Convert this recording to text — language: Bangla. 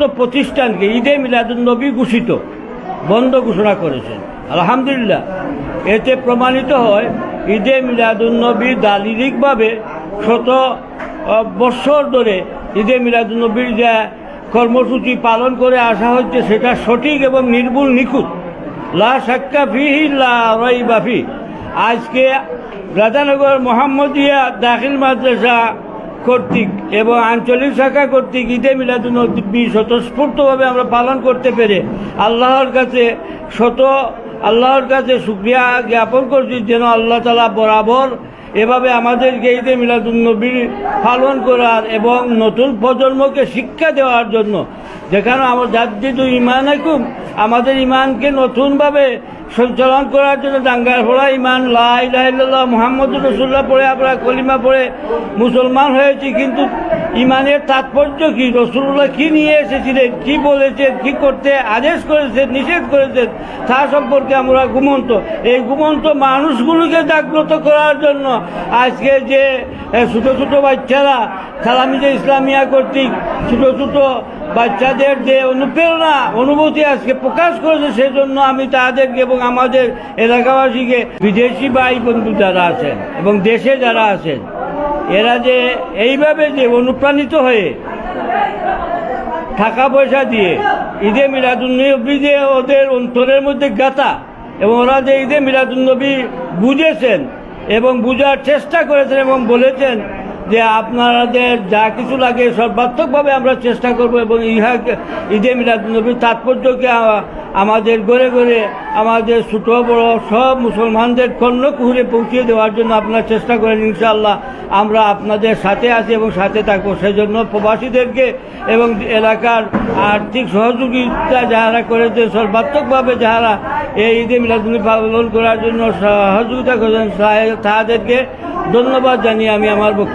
সমস্ত প্রতিষ্ঠানকে ঈদে মিলাদুন্নবী ঘোষিত, বন্ধ ঘোষণা করেছেন। আলহামদুলিল্লাহ, এতে প্রমাণিত হয়, ঈদে মিলাদুন্নবী দালিলিকভাবে শত বৎসর ধরে ঈদে মিলাদুন্নবীর যা কর্মসূচি পালন করে আসা হচ্ছে, সেটা সঠিক এবং নির্ভুল নিখুঁত। লা সাক্কা ফিহি, লা রাইবা ফি আজকে রাজানগর মোহাম্মদিয়া দাখিল মাদ্রাসা কর্তৃক এবং আঞ্চলিক শাখা কর্তৃক ঈদে মিলাদুন্নবী স্বতঃস্ফূর্তভাবে আমরা পালন করতে পেরে আল্লাহর কাছে শত, আল্লাহর কাছে শুক্রিয়া জ্ঞাপন করছি যেন আল্লাহ তালা বরাবর এভাবে আমাদেরকে ঈদে মিলাদুন্নবী পালন করার এবং নতুন প্রজন্মকে শিক্ষা দেওয়ার জন্য। যেখানে আমার জাদ্দিদু ইমান আকুম আমাদের ইমানকে নতুনভাবে সঞ্চালন করার জন্য দাঙ্গার ফোড়া ইমান লাহ মোহাম্মদ রসুল্লাহ পড়ে আমরা কলিমা পড়ে, মুসলমান হয়েছি, কিন্তু ইমানের তাৎপর্য কি? রসুল্লাহ কি নিয়ে এসেছিলেন? কি বলেছেন? কি করতে আদেশ করেছেন? নিষেধ করেছেন? তা সম্পর্কে আমরা ঘুমন্ত। এই ঘুমন্ত মানুষগুলোকে জাগ্রত করার জন্য আজকে যে ছোটো ছোটো বাচ্চারা সালামিজে ইসলামিয়া কর্তৃক ছোটো ছোটো বাচ্চাদের যে অনুপ্রেরণা, অনুভূতি আজকে প্রকাশ করেছে, সেজন্য আমি তাদেরকে এবং আমাদের এলাকাবাসীকে বিদেশি ভাই বন্ধু যারা আছেন এবং দেশে যারা আছেন, এরা যে এইভাবে যে অনুপ্রাণিত হয়ে টাকা পয়সা দিয়ে ঈদে মিলাদুন্নবী যে ওদের অন্তরের মধ্যে গাথা এবং ওরা যে ঈদে মিলাদুন্নবী বুঝেছেন এবং বুঝার চেষ্টা করেছেন এবং বলেছেন যে আপনাদের যা কিছু লাগে সর্বাত্মকভাবে আমরা চেষ্টা করব এবং ইহা ঈদে মিলাদুন্নবীর তাৎপর্যকে আমাদের গড়ে গড়ে আমাদের ছোট, বড় সব মুসলমানদের কর্ণকুহুরে পৌঁছে দেওয়ার জন্য আপনারা চেষ্টা করেন ইনশাআল্লাহ। আমরা আপনাদের সাথে আছি এবং সাথে থাকব। সেই জন্য প্রবাসীদেরকে এবং এলাকার আর্থিক সহযোগিতা যারা করেছে, সর্বাত্মকভাবে যারা এই ঈদে মিলাদুন্নবী পালন করার জন্য সহযোগিতা করেছেন তাদেরকে ধন্যবাদ জানিয়ে আমি আমার বক্তব্য